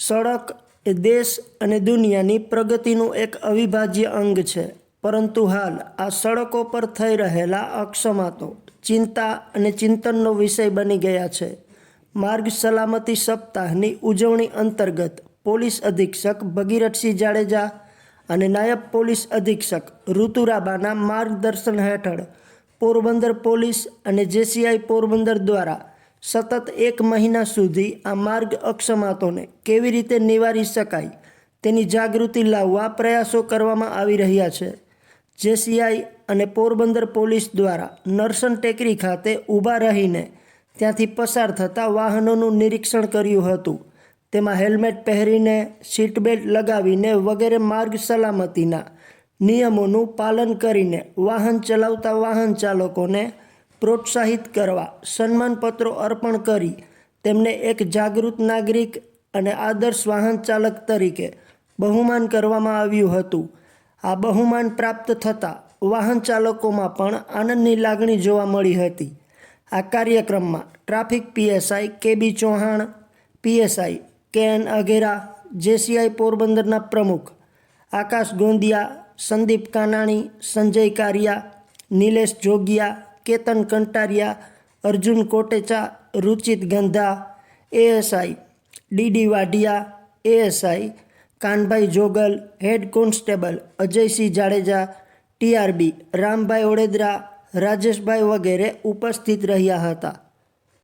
સડક એ દેશ અને દુનિયાની પ્રગતિનું એક અવિભાજ્ય અંગ છે. પરંતુ હાલ આ સડકો પર થઈ રહેલા અક્ષમાતો, ચિંતા અને ચિંતનનો વિષય બની ગયા છે. માર્ગ સલામતી સપ્તાહની ઉજવણી અંતર્ગત પોલીસ અધિક્ષક ભગીરથસિંહ જાડેજા અને નાયબ પોલીસ અધિક્ષક ઋતુરાબાના માર્ગદર્શન હેઠળ પોરબંદર પોલીસ અને જેસીઆઈ પોરબંદર દ્વારા સતત એક મહિના સુધી આ માર્ગ અક્ષમાતોને કેવી રીતે નિવારી શકાય તેની જાગૃતિ લાવવા પ્રયાસો કરવામાં આવી રહ્યા છે. જેસીઆઈ અને પોરબંદર પોલીસ દ્વારા નરસન ટેકરી ખાતે ઊભા રહીને ત્યાંથી પસાર થતા વાહનોનું નિરીક્ષણ કર્યું હતું. તેમાં હેલ્મેટ પહેરીને સીટ બેલ્ટ લગાવીને વગેરે માર્ગ સલામતીના નિયમોનું પાલન કરીને વાહન ચલાવતા વાહન ચાલકોને પ્રોત્સાહિત કરવા, સન્માનપત્રો અર્પણ કરી, તેમને એક જાગૃત નાગરિક અને આદર્શ વાહન ચાલક તરીકે બહુમાન કરવામાં આવ્યું હતું. આ બહુમાન પ્રાપ્ત થતાં વાહન ચાલકોમાં પણ આનંદની લાગણી જોવા મળી હતી. આ કાર્યક્રમમાં traffic PSI K B Chauhan, PSI K N Aghera, JCI પોરબંદરના પ્રમુખ, Akash Gondiya, Sandeep Kanani, Sanjay Kariya, Nilesh Jogiya Ketan Kantariya, Arjun Kotecha, Ruchit Gandha, ASI, DD Vadhiya, ASI, Kanbhai Jogal, head constable, Ajaysinh Jadeja, TRB, Rambhai Odedara, Rajeshbhai વગેરે ઉપસ્થિત રહ્યા હતા.